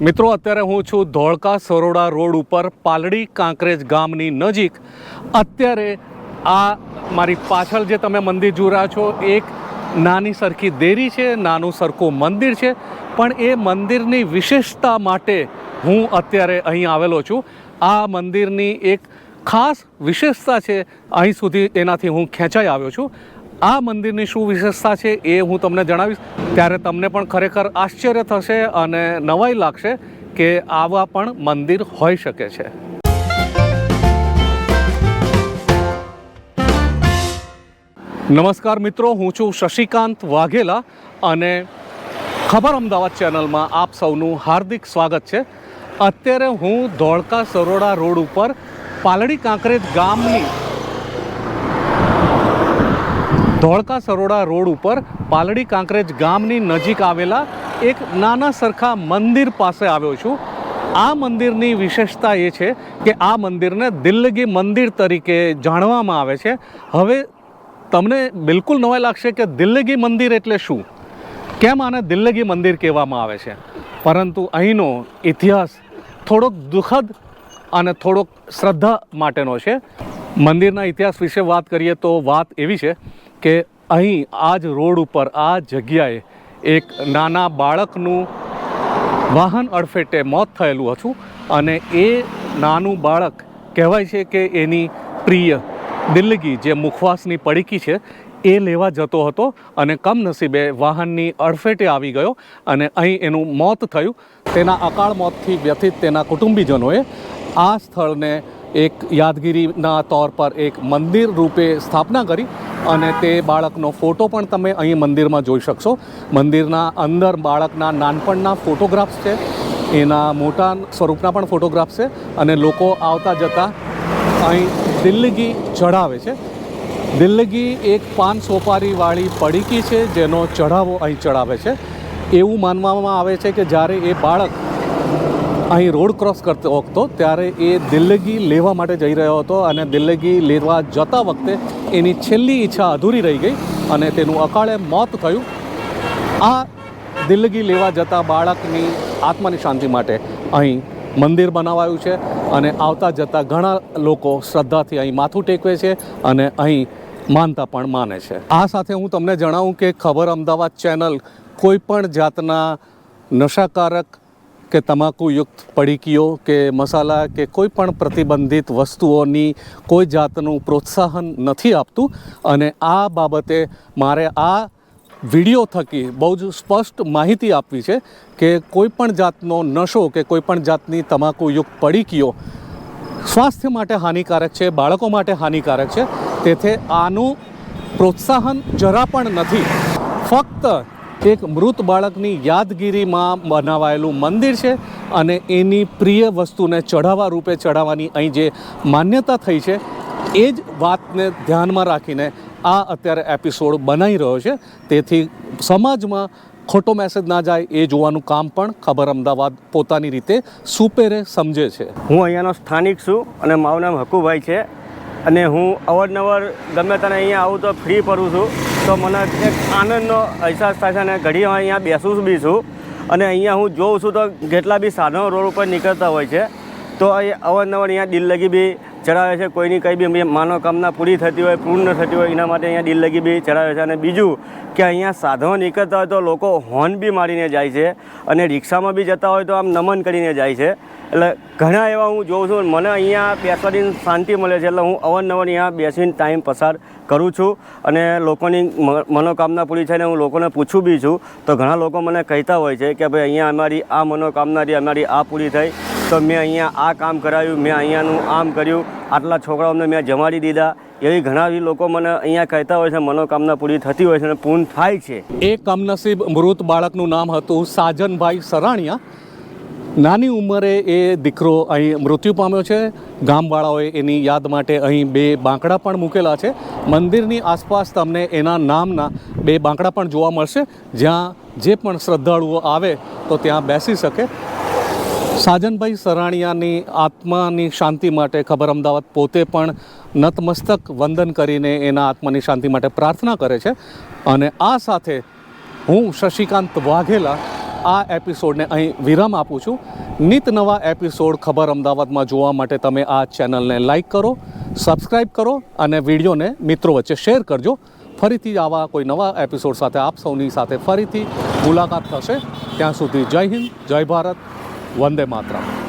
મિત્રો, અત્યારે હું છું ધોળકા સરોડા રોડ ઉપર, પાલડી કાંકરેજ ગામની નજીક. અત્યારે આ મારી પાછળ જે તમે મંદિર જોઈ રહ્યા છો, એક નાની સરખી દેરી છે, નાનું સરખું મંદિર છે, પણ એ મંદિરની વિશેષતા માટે હું અત્યારે અહીં આવેલો છું. આ મંદિરની એક ખાસ વિશેષતા છે, અહીં સુધી એનાથી હું ખેંચાઈ આવ્યો છું. આ મંદિરની શું વિશેષતા છે એ હું તમને જણાવીશ. ત્યારે તમને પણ ખરેખર આશ્ચર્ય થશે અને નવાઈ લાગશે કે આવા પણ મંદિર હોઈ શકે છે. નમસ્કાર મિત્રો, હું છું શશિકાંત વાઘેલા અને ખબર અમદાવાદ ચેનલમાં આપ સૌનું હાર્દિક સ્વાગત છે. અત્યારે હું ધોળકા સરોડા રોડ ઉપર પાલડી કાંકરેજ ગામની ધોળકા સરોડા રોડ ઉપર પાલડી કાંકરેજ ગામની નજીક આવેલા એક નાના સરખા મંદિર પાસે આવ્યો છું. આ મંદિરની વિશેષતા એ છે કે આ મંદિરને દિલ્લગી મંદિર તરીકે જાણવામાં આવે છે. હવે તમને બિલકુલ નવાઈ લાગશે કે દિલ્લગી મંદિર એટલે શું? કેમ આને દિલ્લગી મંદિર કહેવામાં આવે છે? પરંતુ અહીંનો ઇતિહાસ થોડોક દુઃખદ અને થોડોક શ્રદ્ધા માટેનો છે. મંદિરના ઇતિહાસ વિશે વાત કરીએ તો વાત એવી છે કે અહીં આ જ રોડ ઉપર, આ જગ્યાએ એક નાના બાળકનું વાહન અડફેટે મોત થયેલું હતું અને એ નાનું બાળક કહેવાય છે કે એની પ્રિય દિલ્લગી જે મુખવાસની પડીકી છે, એ લેવા જતો હતો અને કમનસીબે વાહનની અડફેટે આવી ગયો અને અહીં એનું મોત થયું. તેના અકાળ મોતથી વ્યથિત તેના કુટુંબીજનોએ આ સ્થળને એક યાદગીરીના તौर પર એક મંદિર રૂપે સ્થાપના કરી અને તે બાળકનો ફોટો પણ તમે અહીં મંદિરમાં જોઈ શકશો. મંદિરના અંદર બાળકના નાનપણના ફોટોગ્રાફ્સ છે, એના મોટા સ્વરૂપના પણ ફોટોગ્રાફ્સ છે અને લોકો આવતા જતા અહીં દિલ્લગી ચઢાવે છે. દિલ્લગી એક પાન સોપારીવાળી પડીકી છે, જેનો ચઢાવો અહીં ચઢાવે છે. એવું માનવામાં આવે છે કે જ્યારે એ બાળક અહીં રોડ ક્રોસ કરતો વખતો ત્યારે એ દિલ્લગી લેવા માટે જઈ રહ્યો હતો અને દિલ્લગી લેવા જતા વખતે એની છેલ્લી ઈચ્છા અધૂરી રહી ગઈ અને તેનું અકાળે મોત થયું. આ દિલ્લગી લેવા જતા બાળકની આત્માની શાંતિ માટે અહીં મંદિર બનાવાયું છે અને આવતા જતા ઘણા લોકો શ્રદ્ધાથી અહીં માથું ટેકવે છે અને અહીં માનતા પણ માને છે. આ સાથે હું તમને જણાવું કે ખબર અમદાવાદ ચેનલ કોઈ પણ જાતના નશાકારક કે તમાકુયુક્ત પડીકીઓ કે મસાલા કે કોઈ પણ પ્રતિબંધિત વસ્તુઓની કોઈ જાતનું પ્રોત્સાહન નથી આપતું. અને આ બાબતે મારે આ વીડિયો થકી બહુ જ સ્પષ્ટ માહિતી આપવી છે કે કોઈ પણ જાતનો નશો કે કોઈ પણ જાતની તમાકુયુક્ત પડીકીઓ સ્વાસ્થ્ય માટે હાનિકારક છે, બાળકો માટે હાનિકારક છે. તેથી આનું પ્રોત્સાહન જરા પણ નથી. ફક્ત એક મૃત બાળકની યાદગીરીમાં બનાવાયેલું મંદિર છે અને એની પ્રિય વસ્તુને ચઢાવા રૂપે ચઢાવવાની અહીં જે માન્યતા થઈ છે, એ જ વાતને ધ્યાનમાં રાખીને આ અત્યારે એપિસોડ બનાવી રહ્યો છે. તેથી સમાજમાં ખોટો મેસેજ ના જાય એ જોવાનું કામ પણ ખબર અમદાવાદ પોતાની રીતે સુપેરે સમજે છે. હું અહીંયાનો સ્થાનિક છું અને મારું નામ હકુભાઈ છે અને હું અવારનવાર ગમે તને અહીંયા આવું તો ફ્રી ફરું છું. તો મને એક આનંદનો અહેસાસ થાય છે અને ઘડી હું અહીંયા બેસું બી છું. અને અહીંયા હું જોઉં છું તો કેટલા બી સાધનો રોડ ઉપર નીકળતા હોય છે. તો અહીં અવારનવાર અહીંયા દિલ્લગી બી ચડાવે છે, કોઈની કંઈ બી માનોકામના પૂરી થતી હોય, પૂર્ણ થતી હોય, એના માટે અહીંયા દિલ્લગી બી ચડાવે છે. અને બીજું કે અહીંયા સાધનો નીકળતા હોય તો લોકો હોર્ન બી મારીને જાય છે અને રિક્ષામાં બી જતા હોય તો આમ નમન કરીને જાય છે. એટલે ઘણા એવા હું જોઉં છું મને અહીંયા બેસવાની શાંતિ મળે છે. એટલે હું અવારનવાર અહીંયા બેસીને ટાઈમ પસાર કરું છું અને લોકોની મનોકામના પૂરી થઈને હું લોકોને પૂછું બી છું. તો ઘણા લોકો મને કહેતા હોય છે કે ભાઈ અહીંયા અમારી આ મનોકામના રહી અમારી આ પૂરી થઈ. તો મેં અહીંયા આ કામ કરાવ્યું મેં અહીંયાનું આમ કર્યું, આટલા છોકરાઓને મેં જમાડી દીધા. એવી ઘણા લોકો મને અહીંયા કહેતા હોય છે, મનોકામના પૂરી થતી હોય છે અને પૂર્ણ થાય છે. એ કમનસીબ મૃત બાળકનું નામ હતું સાજનભાઈ સરાણિયા. નાની ઉંમરે એ દીકરો અહીં મૃત્યુ પામ્યો છે. ગામવાળાઓએ એની યાદ માટે અહીં બે બાંકડા પણ મૂકેલા છે. મંદિરની આસપાસ તમને એના નામના બે બાંકડા પણ જોવા મળશે. જ્યાં જે પણ શ્રદ્ધાળુઓ આવે તો ત્યાં બેસી શકે. સાજનભાઈ સરાણિયાની આત્માની શાંતિ માટે ખબર અમદાવાદ પોતે પણ નતમસ્તક વંદન કરીને એના આત્માની શાંતિ માટે પ્રાર્થના કરે છે. અને આ સાથે હું શશિકાંત વાઘેલા આ એપિસોડને અહીં વિરામ આપું છું. નિત નવા એપિસોડ ખબર અમદાવાદમાં જોવા માટે તમે આ ચેનલને લાઈક કરો સબસ્ક્રાઈબ કરો અને વિડીયોને મિત્રો વચ્ચે શેર કરજો. ફરીથી આવા કોઈ નવા એપિસોડ સાથે આપ સૌની સાથે ફરીથી મુલાકાત થશે. ત્યાં સુધી જય હિન્દ, જય ભારત. Vande Matram.